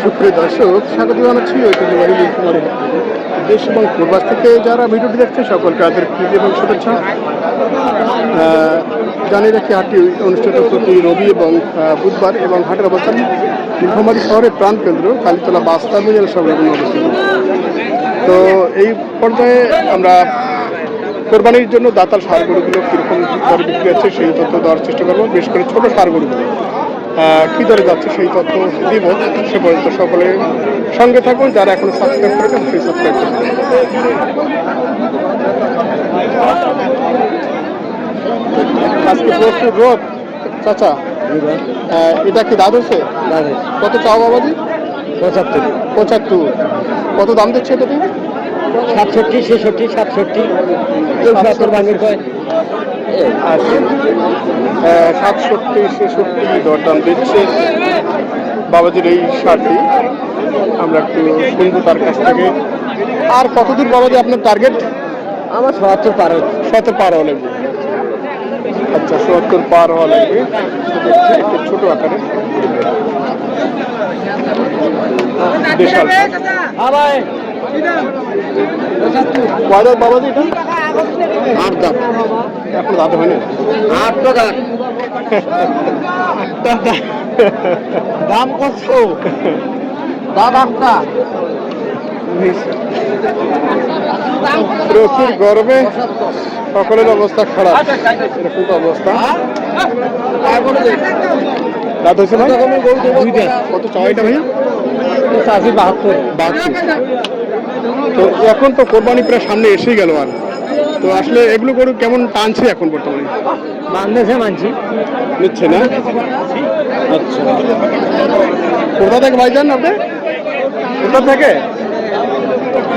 সুপ্রিয় দর্শক স্বাগত জানাচ্ছি দেশ এবং পূর্বাস থেকে যারা ভিডিওটি দেখছে সকলকে তাদের প্রীতি এবং শুভেচ্ছা। জানিয়ে রাখি হাটটি অনুষ্ঠিত প্রতি রবি এবং বুধবার এবং হাটের অবস্থান নীলফামারী শহরের প্রাণকেন্দ্র কালীতলা বাস টার্মিনাল সংলগ্ন অবস্থিত তো এই পর্যায়ে আমরা কোরবানির জন্য দাতাল সারগুলোগুলো কীরকম বিক্রি হচ্ছে সেই তথ্য দেওয়ার চেষ্টা করব। বিশেষ করে ছোটো সার গরুগুলো। আহ, কী দরে যাচ্ছে সেই তথ্য দিব সে পর্যন্ত সকলে সঙ্গে থাকুন যারা এখনও সাবস্ক্রাইব করেছেন সেই সাবস্ক্রাইব করুন। আজকে প্রচুর রোদ। চাচা এটা কি দাঁত হচ্ছে কত চাও বাবাজি? পঁচাত্তর। পঁচাত্তর। কত দাম দিচ্ছে এটাতে সাতষট্টি ছেষট্টি সাতষট্টি কেউ সত্তর ভাঙের কয়? আচ্ছা সাতষট্টি ছেষট্টি দরদাম দিচ্ছে বাবাজির এই শার্টটি আমরা একটু শুনব তার কাছ থেকে। আর কতদূর বাবাজি আপনার টার্গেট আমার সত্তর পার সত্তর পার হওয়া লাগবে আচ্ছা সত্তর পার হওয়া লাগবে একটু ছোট আকারে। বিশাল কয় দাঁত এটা? আট দাঁত। এখন দাঁত হয়নি। আট টাকা দাম কত? আটটা প্রচুর গরমে সকলের অবস্থা খারাপ। এরকম তো অবস্থা। দাঁত হয়েছে ভাই? কত চাওয়াইটা ভাই চাষি বাহাত্তর। বাহাত্তর। তো এখন তো কোরবানি প্রায় সামনে এসেই গেল আর। তো আসলে এগুলো গরু কেমন টানছে এখন বর্তমানে? বাংলাদেশে মানছি। নিচ্ছে না? আচ্ছা। কোথা থেকে ভাইজান আপনি? কোথা থেকে?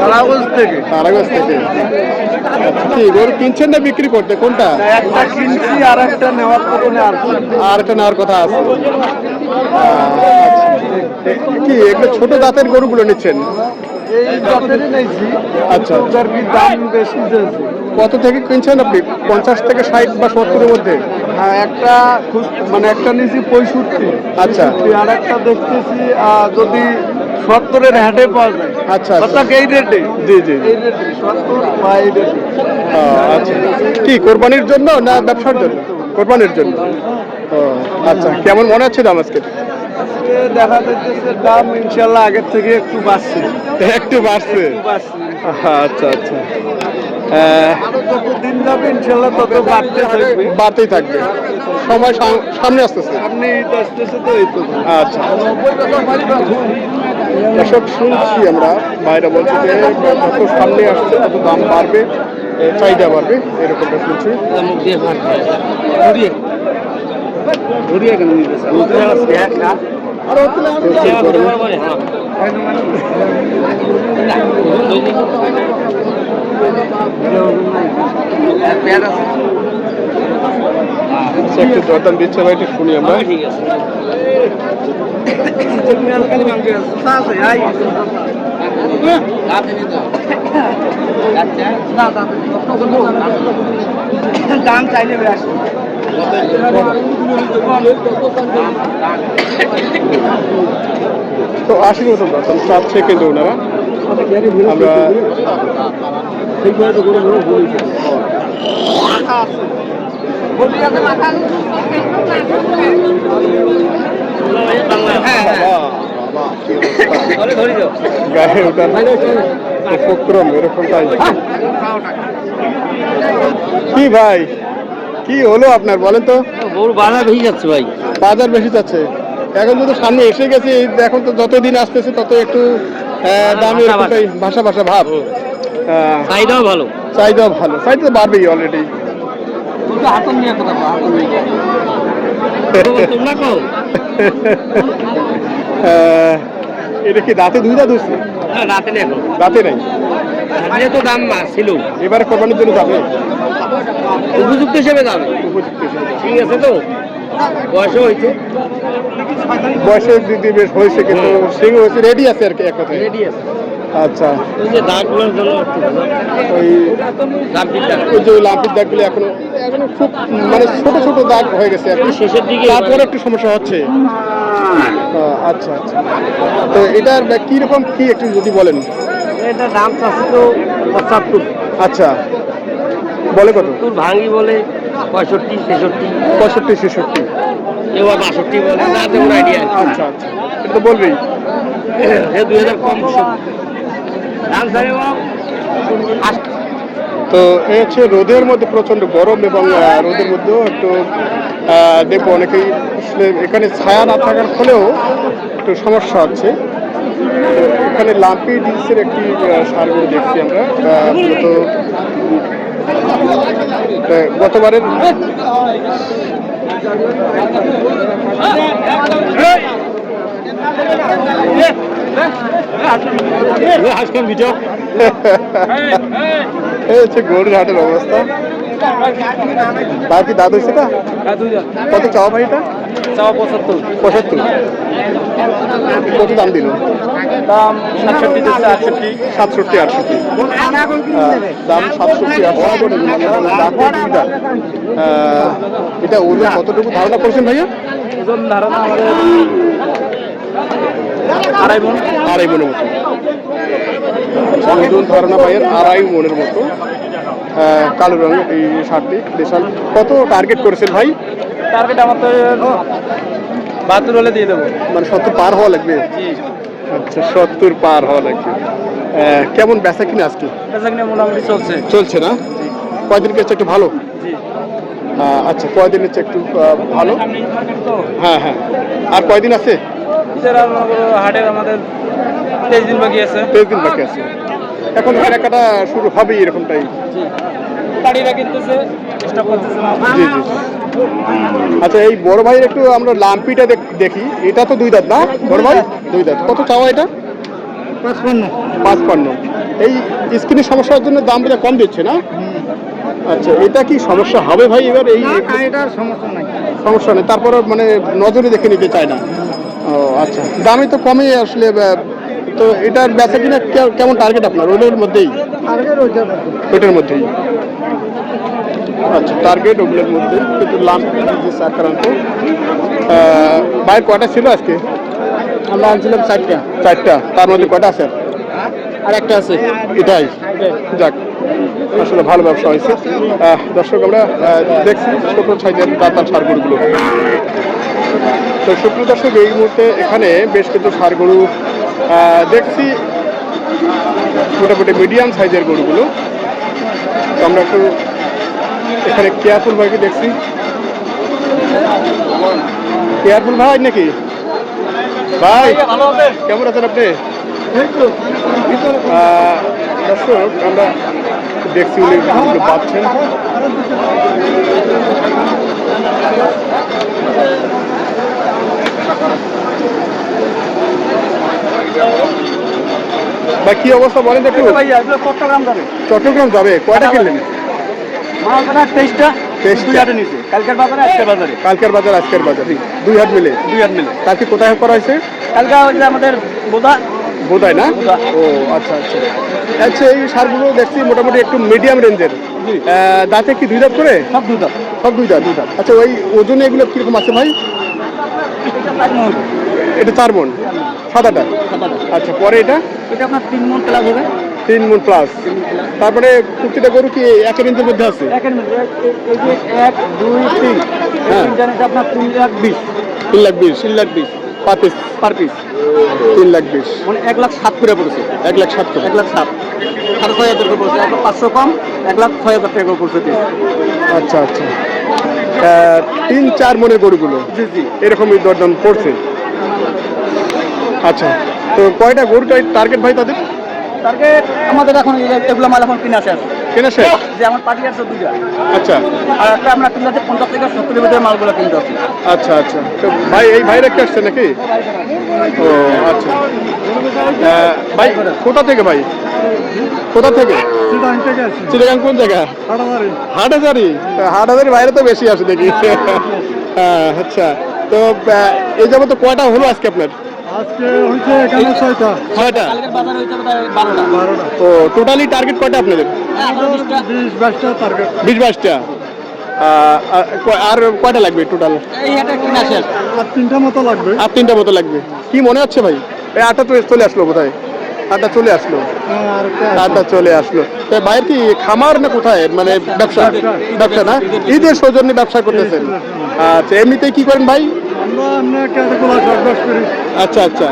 তারাগঞ্জ থেকে। তারাগঞ্জ থেকে। আচ্ছা, কি গরু কিনছেন না বিক্রি করতে? কোনটা? একটা কিনছি আর একটা নেওয়ার আর একটা নেওয়ার কথা আছে। আচ্ছা। কি ছোট দাঁতের গরুগুলো নিচ্ছেন? এই জাতেরই নিয়েছি আচ্ছা। যার কি দাম বেশি দিয়েছে কত থেকে কিনছেন আপনি? পঞ্চাশ থেকে ষাট বা সত্তরের মধ্যে? হ্যাঁ একটা মানে একটা নিয়েছি পঁয়ষট্টি। আচ্ছা। আর একটা দেখতেছি যদি সত্তরের হাটে পাওয়া যায়। আচ্ছা আচ্ছা। অর্থাৎ এই রেটে জি জি জি। এই রেটে সত্তর বা এই রেটে আচ্ছা। কি কোরবানির জন্য না ব্যবসার জন্য? কোরবানির জন্য। আচ্ছা। কেমন মনে হচ্ছে দাম আজকে? আজকে দেখা যাচ্ছে দাম ইনশাল্লাহ আগের থেকে একটু বাড়ছে। একটু বাড়ছে? আচ্ছা আচ্ছা। যত দিন যাবে ইনশাল্লাহ তত বাড়তে থাকবে। বাড়তেই থাকবে। সময় সামনে আসতেছে। আপনি ঈদ আসতেছে তো এই তো। আচ্ছা। শুনছি আমরা। বাইরে বলছি যে যত সামনে আসছে তত দাম বাড়বে চাহিদা বাড়বে এরকমটা শুনছি। প্রচুর গরমে আচ্ছা, একটু দরদাম দিচ্ছে ভাই একটু শুনি আমরা। দাম চাইলে আসে। তো আশি মতন দরদাম চাচ্ছে কিন্তু ওনারা। আমরা গায়ে ওঠার উপক্রম এরকমটাই। কি ভাই? কি হলো আপনার বলেন তো? গরু বাধা ভেঙে যাচ্ছে ভাই। বাজার বেশি যাচ্ছে। এখন যদি সামনে এসে গেছে এই এখন তো যত দিন আসতেছে তত একটু দামি ভাষা ভাষা। ভাব। চাহিদাও ভালো। চাহিদাও ভালো। চাহিদা তো বাড়বেই অলরেডি এটা কি রাতে দুই দাঁত হচ্ছে রাতে এখন। রাতে নাই? আগে তো দাম ছিল এবারে কোরবানির জন্য যাবে? উপযুক্ত হিসেবে যাবে। উপযুক্ত ঠিক আছে তো? বয়সও হয়েছে? বেশ হয়েছে কিন্তু সিং হয়েছে রেডি আছে আর কি এক কথায়? রেডি আছে। আচ্ছা। ওই যে দাগগুলোর জন্য ওই ওই যে লাম্পির দাগগুলো এখনও এখনও খুব মানে ছোট ছোট দাগ হয়ে গেছে আর কি। শেষের দিকে তারপরে একটু সমস্যা হচ্ছে। আচ্ছা আচ্ছা। তো এটার কি রকম কি একটু যদি বলেন? এটা দাম চাচ্ছে তো পঁচাত্তর। আচ্ছা। বলে কত? তোর ভাঙি বলে পঁয়ষট্টি ছেষট্টি। পঁয়ষট্টি ছেষট্টি। এবার বাষট্টি বলে না তেমন আইডিয়া আচ্ছা আচ্ছা। এটা তো বলবেই। সে দুই হাজার কম দাম চাই তো এই হচ্ছে রোদের মধ্যে প্রচণ্ড গরম এবং রোদের মধ্যেও একটু দেখব অনেকেই। এখানে ছায়া না থাকার ফলেও একটু সমস্যা হচ্ছে। এখানে লাম্পি ডিসের একটি সারগুলো দেখছি আমরা। মূলত গতবারের এই হচ্ছে গরুর হাটের অবস্থা। ভাই কি দাদু সেটা? কত চাওয়া ভাই এটা চাওয়া পঁচাত্তর। পঁচাত্তর। কত দাম দিল? দাম সাতষট্টি আটষট্টি। সাতষট্টি আটষট্টি। দাম সাতষট্টি আটষট্টি এটা ওজন কতটুকু? ধারণা করছেন ভাইয়া? ওজন ধারণা আমাদের আড়াই মন। আড়াই মনের মতো। ওজন ধারণা ভাইয়ের আড়াই মনের মতো। কালো রঙের এই শার্টটি দেশাল। কত টার্গেট করেছেন ভাই? টার্গেট আমার তো বাহাত্তর হলে দিয়ে দেবো। মানে সত্তর পার হওয়া লাগবে? আচ্ছা সত্তর পার হওয়া লাগবে। কেমন বেচা কিনা আজকে? বেচা কিনে মোটামুটি চলছে। চলছে না? কয়দিন গেছে একটু ভালো? আচ্ছা কয়দিন হচ্ছে একটু ভালো? হ্যাঁ হ্যাঁ। আর কয়দিন আছে? হাটের আমাদের তেইশ দিন বাকি আছে। তেইশ দিন বাকি আছে। এখন কেনাকাটা শুরু হবে এরকমটাই। জি। কিনতেছে চেষ্টা করতেছে জি জি জি। আচ্ছা এই বড় ভাইয়ের একটু আমরা লাম্পিটা দেখি এটা তো দুই দাঁত না? বড় ভাই? দুই দাঁত। কত চাওয়া এটা? পঁচপান্ন। পাঁচপান্ন। এই স্কিনের সমস্যার জন্য দামটা কম দিচ্ছে না? আচ্ছা এটা কি সমস্যা হবে ভাই এবার এই এটার সমস্যা নাই। সমস্যা নেই। তারপরে মানে নজরে দেখে নিতে চায় না। ও আচ্ছা। দামে তো কমই আসলে তো এটার বেচা কিনা কেমন টার্গেট আপনার? ওইটার মধ্যেই? ওইটার মধ্যেই। আচ্ছা টার্গেট ওগুলোর মধ্যে। কিন্তু ডিজিজ আক্রান্ত ভাই কয়টা ছিল আজকে? আমরা আনছিলাম চারটা। চারটা। তার মধ্যে কয়টা আছে? আর একটা আছে। এটাই। যাক আসলে ভালো ব্যবসা হয়েছে। দর্শক আমরা দেখছি ছোট সাইজের দাতার সারগরুগুলো। তো সুপ্রিয় দর্শক এই মুহূর্তে এখানে বেশ কিছু সার গরু আহ, দেখছি মোটামুটি মিডিয়াম সাইজের গরুগুলো। তো আমরা একটু এখানে কেয়ারফুল ভাইকে দেখছি। কেয়ারফুল ভাই নাকি? ভাই, কেমন আছেন আপনি? আমরা দেখছি উনি পাচ্ছেন। ভাই কি অবস্থা বলেন একটু। চট্টগ্রাম যাবে। চট্টগ্রাম যাবে কয়টা কিনলেন? তেইশটা। দুই কালকের বাজারে আজকের বাজারে। দুই হাট মিলে? দুই হাট মিলে। কালকে কোথায় করা হয়েছে? কালকে আমাদের বোদা। বোধায় না? ও আচ্ছা আচ্ছা। আচ্ছা এই সারগুলো দেখছি মোটামুটি একটু মিডিয়াম রেঞ্জের দাঁতে কি দুই দাঁত করে? সব দুধা সব দুই দাঁত? আচ্ছা ওই ওজনে এগুলো কীরকম আছে ভাই? এটা চার মন। সাদাটা? আচ্ছা পরে এটা? এটা আপনার তিন মন প্লাস হবে। তিন মন প্লাস তারপরে প্রতিটা গরু কি এক ইঞ্চের মধ্যে আছে? একের এক দুই তিন হ্যাঁ। আপনার তিন লাখ বিশ। তিন লাখ বিশ। তিন লাখ বিশ। পার পিস পার পিস তিন লাখ বিশ। মানে এক লাখ সাত করে পড়েছে। এক লাখ সাত করে। এক লাখ সাত। সাড়ে ছয় হাজার করে পড়ছে। এক লাখ পাঁচশো কম এক লাখ ছয় হাজার টাকা করে পড়ছে আচ্ছা আচ্ছা। তিন চার মনের গরুগুলো। জি জি। এরকমই দরদাম পড়ছে আচ্ছা তো কয়টা গরুটাই টার্গেট ভাই তাদের? টার্গেট আমাদের এখন এগুলো মাল এখন কিনে শেষ কেনা শেষ যে আমার পার্টি আছে দুইটা। আচ্ছা। আর একটা আমরা কিনে আছে পঞ্চাশ থেকে সত্তরের ভিতরে মালগুলো কিনতে আছে আচ্ছা আচ্ছা। তো ভাই এই ভাই রেখে আসছে নাকি? ও আচ্ছা। ভাই কোথা থেকে ভাই? কোথা থেকে? চিটাগাং কোন জায়গা? হাটাজারি হাটাজারি বাইরে তো বেশি আছে দেখি হ্যাঁ, আচ্ছা। তো এই যাব তো কয়টা হলো আজকে আপনার? আজকে হয়েছে এখানে ছয়টা। ছয়টা? ও টোটালি টার্গেট কয়টা আপনাদের? এখন বিশ বাইশটা টার্গেট বিশ বাইশটা। আর কয়টা লাগবে টোটাল আর তিনটা মতো লাগবে। আর তিনটা মতো লাগবে। কি মনে হচ্ছে ভাই? এই আটটা তো চলে আসলো বোধহয়। আটটা চলে আসলো। আর আটটা চলে আসলো। তো ভাইয়ের কি খামার না কোথায়? মানে ব্যবসা? ব্যবসা। না? ঈদের সৌজন্যে ব্যবসা করতেছেন। আচ্ছা এমনিতেই কি করেন ভাই? আচ্ছা আচ্ছা।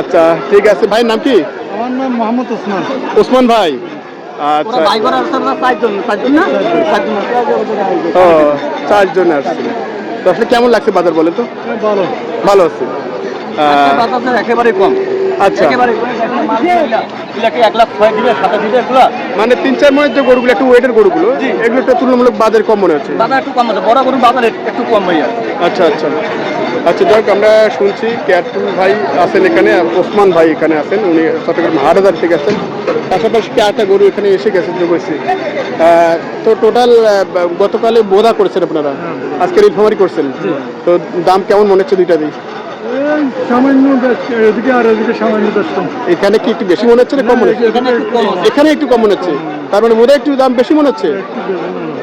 আচ্ছা ঠিক আছে। ভাইয়ের নাম কি? আমার নাম মোহাম্মদ ওসমান। ওসমান ভাই। আচ্ছা। ভাই ও চারজন আসছে। তো আসলে কেমন লাগছে বাজার বলে তো? ভালো। ভালো আছে। একেবারে কম আচ্ছা একেবারে কম। এখন মাল দিলা দিলাকে এক লাখ ছয় দিবে সাতাশ দিবে এগুলো। মানে তিন চার মনের যে গরুগুলো একটু ওয়েটের গরুগুলো এগুলো একটু তুলনামূলক বাজার কম মনে হচ্ছে। বাজার একটু কম বড় গরু বাজার একটু কম ভাইয়া আচ্ছা আচ্ছা। আচ্ছা যাক আমরা শুনছি কেয়ারটুল ভাই আছেন এখানে ওসমান ভাই এখানে আছেন উনি চট্টগ্রাম হাটহাজার থেকে আছেন। পাশাপাশি চারটা গরু এখানে এসে গেছে যোগেছি তো টোটাল গতকালে বোধা করেছেন আপনারা? আজকে রিফামারি করছেন। তো দাম কেমন মনে হচ্ছে দুইটা দিই সামান্য এদিকে আর এদিকে সামান্য এখানে কি একটু বেশি মনে হচ্ছে না কম মনে হচ্ছে? একটু এখানে একটু কম মনে হচ্ছে। তার মানে বোধহয় একটু দাম বেশি মনে হচ্ছে?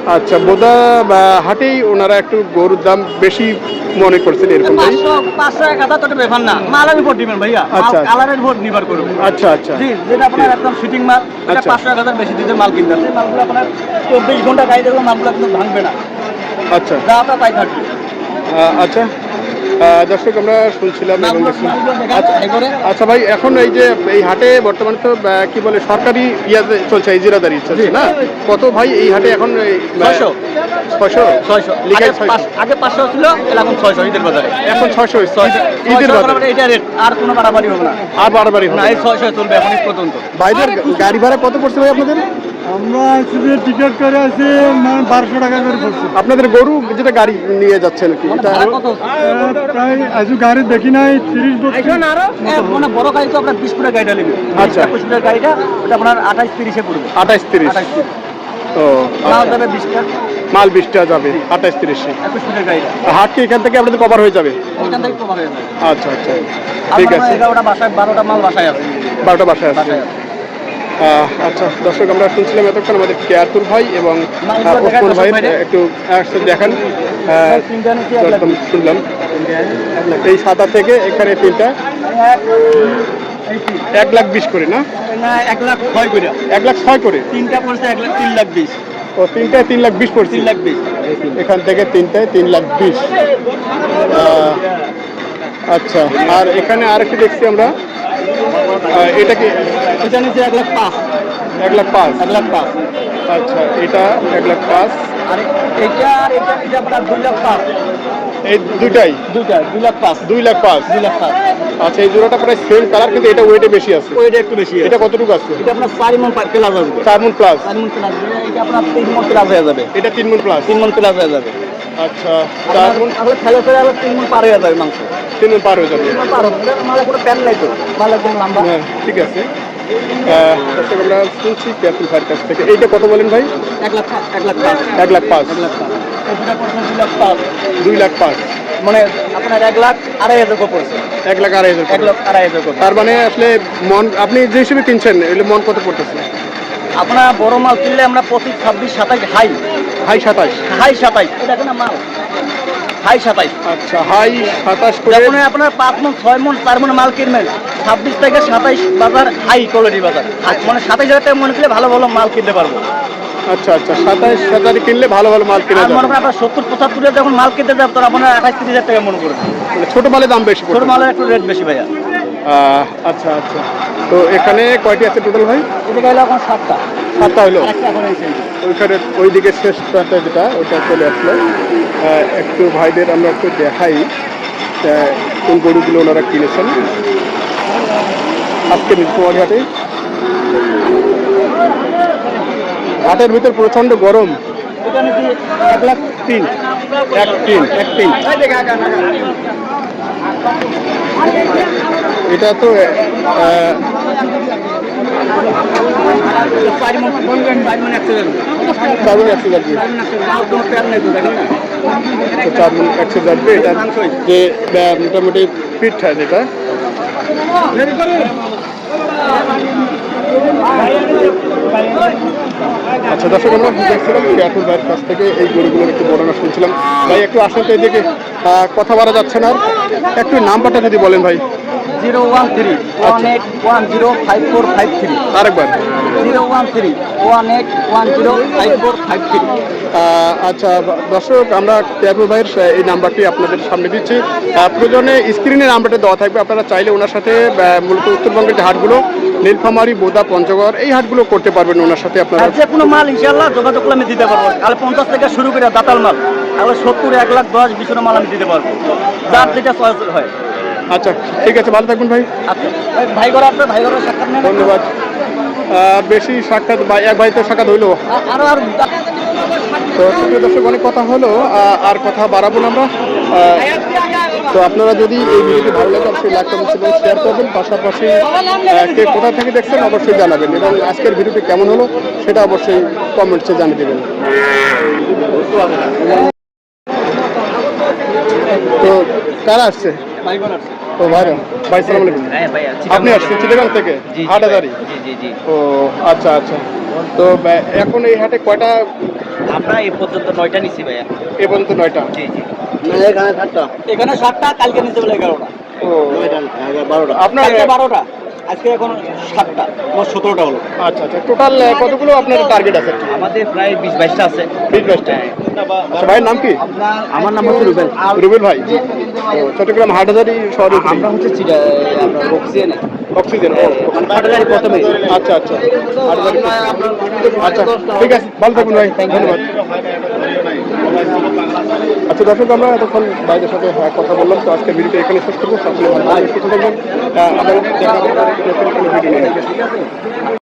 আচ্ছা বোধা বা হাটেই ওনারা একটু গরুর দাম বেশি মনে করছেন এরকম পাঁচশো পাঁচশো এক হাজার তো ব্যাপার না। মালের উপর দিবেন ভাইয়া। আচ্ছা। কালারের উপর নির্ভর করবে আচ্ছা আচ্ছা। জি যেটা আপনার একদম ফিটিং মাল এটা আচ্ছা। পাঁচশো এক হাজার বেশি দিতে মাল সেই মালগুলো আপনার চব্বিশ ঘণ্টা গাড়ি মালগুলো ভাঙবে না। আচ্ছা। তাই থাকবে। আচ্ছা। দর্শক আমরা শুনছিলাম আচ্ছা আচ্ছা ভাই এখন এই যে এই হাটে বর্তমানে তো কি বলে সরকারি ইয়াতে চলছে ইজিরাদারি চলছে না? কত ভাই এই হাটে এখন এই, ছয়শো। ছয়শো? ছয়শো। আগে পাঁচশো ছিল এখন ছয়শো ঈদের বাজারে। এখন ছয়শো ছয়শো। ঈদের বাজারে। এটা রেট আর কোনো বাড়াবাড়ি হবে না। আর বাড়াবাড়ি হবে না এই ছয়শো চলবে এখন পর্যন্ত। বাইরের গাড়ি ভাড়া কত পড়ছে ভাই আপনাদের? আমরা আছি টিকিট করে আছি মানে বারোশো টাকা করে পড়ছে আপনাদের গরু যেটা গাড়ি নিয়ে যাচ্ছেন কি? মানে প্রায় আজ গাড়ি দেখি নাই তিরিশ এ, মানে বড় গাড়ি তো আপনার বিশ ফুটের গাড়িটা নেবে। আচ্ছা। একুশ ফুটের গাড়িটা ওটা আপনার আঠাশ তিরিশে পড়বে। আঠাইশ তিরিশ। আঠাশ তিরিশ। ও মাল যাবে বিশটা। মাল বিশটা যাবে আঠাইশ তিরিশে। একুশ ফুটের গাড়িটা। হাট কি এখান থেকে আপনাদের কভার হয়ে যাবে? থেকে আচ্ছা আচ্ছা। ঠিক মনে আছে। এগারোটা বাসায় বারোটা মাল বাসায় আছে। বারোটা বাসায় আছে। আচ্ছা দর্শক আমরা শুনছিলাম এতক্ষণ আমাদের কেয়ারতুর ভাই এবং ওসমান ভাই একটু দেখান। একদম শুনলাম। এই সাদা থেকে এখানে তিনটা এক- লাখ বিশ করে না? এক লাখ ছয় করে। এক লাখ ছয় করে? তিনটা পড়ছে এক লাখ তিন লাখ বিশ। ও তিনটায় তিন লাখ বিশ পড়ছে? তিন লাখ বিশ। এখান থেকে তিনটায় তিন লাখ বিশ। আচ্ছা আর এখানে আরেকটি দেখছি আমরা। এটা কি? এটা নিচে এক লাখ পাঁচ। এক লাখ পাঁচ? এক লাখ পাঁচ। আচ্ছা এটা এক লাখ পাঁচ। আর এটা আর এটা এটা আপনার দুই লাখ পাঁচ। এই দুইটাই? দুইটা দুই লাখ পাঁচ। দুই লাখ পাঁচ? দুই লাখ পাঁচ। আচ্ছা এই জোড়াটা প্রায় সেম কালার কিন্তু এটা ওয়েটে বেশি আছে। ওইটা একটু বেশি এটা কতটুকু আছে? এটা আপনার চারি মন প্লাস আসবে। চার মন প্লাস চারি মন প্লাস এটা আপনার তিন মন প্লাস হয়ে যাবে। এটা তিন মন প্লাস তিন মন প্লাস হয়ে যাবে। আচ্ছা চার মন ফেলে ফেলে আবার তিন মন পার হয়ে যাবে মাংস। তিন মন পার হয়ে যাবে। তিন পার হবে। মালে কোনো প্যান নাই তো। মালে কোনো লম্বা হ্যাঁ ঠিক আছে। দর্শক আমরা শুনছি ক্যাপ্টেন ভাইয়ের কাছ থেকে। এইটা কত বলেন ভাই? এক লাখ এক লাখ পাঁচ। এক লাখ পাঁচ। এক লাখ পাঁচ। দুই লাখ পাঁচ। দুই লাখ পাঁচ। মানে আপনার এক লাখ আড়াই হাজার করে পড়ছে। এক লাখ আড়াই হাজার এক লাখ আড়াই হাজার তার মানে আসলে মন আপনি যে হিসেবে কিনছেন এগুলো মন কত পড়তেছে? আপনার বড় মাল কিনলে আমরা পঁচিশ ছাব্বিশ সাতাইশ হাই। হাই সাতাশ হাই সাতাইশ। এটা কেন মাল। হাই সাতাইশ। আচ্ছা হাই সাতাশ যখন আপনার পাঁচ মন ছয় মন চার মন মাল কিনবেন ছাব্বিশ থেকে সাতাইশ বাজার হাই কোয়ালিটি বাজার। মানে সাতাইশ হাজার টাকা মনে করলে ভালো ভালো মাল কিনতে পারব। আচ্ছা আচ্ছা হাজার কিনলে ভালো ভালো মাল কেনা মনে করেন আপনার সত্তর পঁচাত্তরে যখন মাল কিনতে যাবেন তখন আপনার আঠাশ তিরিশ হাজার টাকা মনে করবেন। ছোট মালের দাম বেশি ছোট মালের একটু রেট বেশি ভাইয়া। আচ্ছা আচ্ছা। তো এখানে কয়টি আছে টোটাল ভাই? এখন সাতটা। সাতটা হলো। ওইখানে ওইদিকে শেষটা যেটা ওইটা চলে আসলো। একটু ভাইদের আমরা একটু দেখাই কোন গরুগুলো ওনারা কিনেছেন। আজকে নীলকুমারী হাটে হাটের ভিতর প্রচণ্ড গরম। এক লাখ তিন? এক তিন এক তিন। এটা তো আহ, চারি মন বলবেন চারি মন একশো নেই তো দেখেন না তো চার মণ একশো এটা যেটা আচ্ছা দর্শক আমরা দেখছিলাম শেয়ারপুর ভাইয়ের কাছ থেকে এই গরুগুলোর একটু বর্ণনা শুনছিলাম। ভাই একটু আসেন তো এদিকে। কথা বলা যাচ্ছে না একটু নাম্বারটা যদি বলেন ভাই। Zero one three one eight one zero five four five three. আরেকবার। Zero one three one eight one zero five four five three. আচ্ছা দর্শক আমরা শেয়ারপুর ভাইয়ের এই নাম্বারটি আপনাদের সামনে দিচ্ছি। প্রয়োজনে স্ক্রিনে নাম্বারটা দেওয়া থাকবে। আপনারা চাইলে ওনার সাথে মূলত উত্তরবঙ্গের যে হাটগুলো নীলফামারি বোদা পঞ্চগড় এই হাটগুলো করতে পারবেন ওনার সাথে আপনারা। যে কোনো মাল ইনশাল্লাহ যোগাযোগ করলে আমি দিতে পারব। তাহলে পঞ্চাশ থেকে শুরু করে দাতাল মাল। তাহলে সত্তর এক লাখ দশ বিশের মাল আমি দিতে পারব। যার যেটা চয়েস হয়। আচ্ছা ঠিক আছে ভালো থাকবেন ভাই। আচ্ছা। ভাই- ভাই ঘর আপনার ভাই ঘরের সাক্ষাৎ ধন্যবাদ। বেশি সাক্ষাৎ বা এক ভাইতে সাক্ষাৎ হইল। আরও আর। তো দর্শক অনেক কথা হলো। আর কথা বাড়াবো না আমরা। তো আপনারা যদি এই ভিডিওটি ভালো লাগে, অবশ্যই লাইক কমেন্ট এবং শেয়ার করবেন। পাশাপাশি কে কোথা থেকে দেখছেন, অবশ্যই জানাবেন এবং আজকের ভিডিওটি কেমন হলো, সেটা অবশ্যই কমেন্টসে জানিয়ে দেবেন। তো কারা আসছে? তো ভাই ভাই সালাম আলাইকুম। হ্যাঁ আপনি আসছেন চিটাগাং থেকে জি জি ও আচ্ছা আচ্ছা। তো এখন এই হাটে কয়টা? আমরা এই পর্যন্ত নয়টা নিছি ভাইয়া। এ পর্যন্ত নয়টা? জি জি। এখানে সাতটা। এখানে সাতটা কালকে নিতে বলে এগারোটা। ও। বারোটা। আপনার- বারোটা আজকে এখন সাতটা। আমার সতেরোটা হলো। আচ্ছা আচ্ছা। টোটাল কতগুলো আপনার টার্গেট আছে? আমাদের প্রায় বিশ বাইশটা আছে। বিশ বাইশটা। আচ্ছা ভাইয়ের নাম কি? আমার নাম হচ্ছে রুবেল। রুবেল ভাই। চট্টগ্রাম হাটহাজারি শহরে আমরা হচ্ছে আপনার অক্সিজেন। ও মানে হাটহাজারি প্রথমে। আচ্ছা আচ্ছা। হাটহাজারি আচ্ছা ঠিক আছে ভালো থাকুন ভাই ধন্যবাদ। আচ্ছা দর্শক আমরা এতক্ষণ ভাইদের সাথে হ্যাঁ, কথা বললাম তো আজকে ভিডিওটা এখানে শেষ করব। সকলে ভালো থাকবেন, আবার দেখা হবে ভিডিও নিয়ে।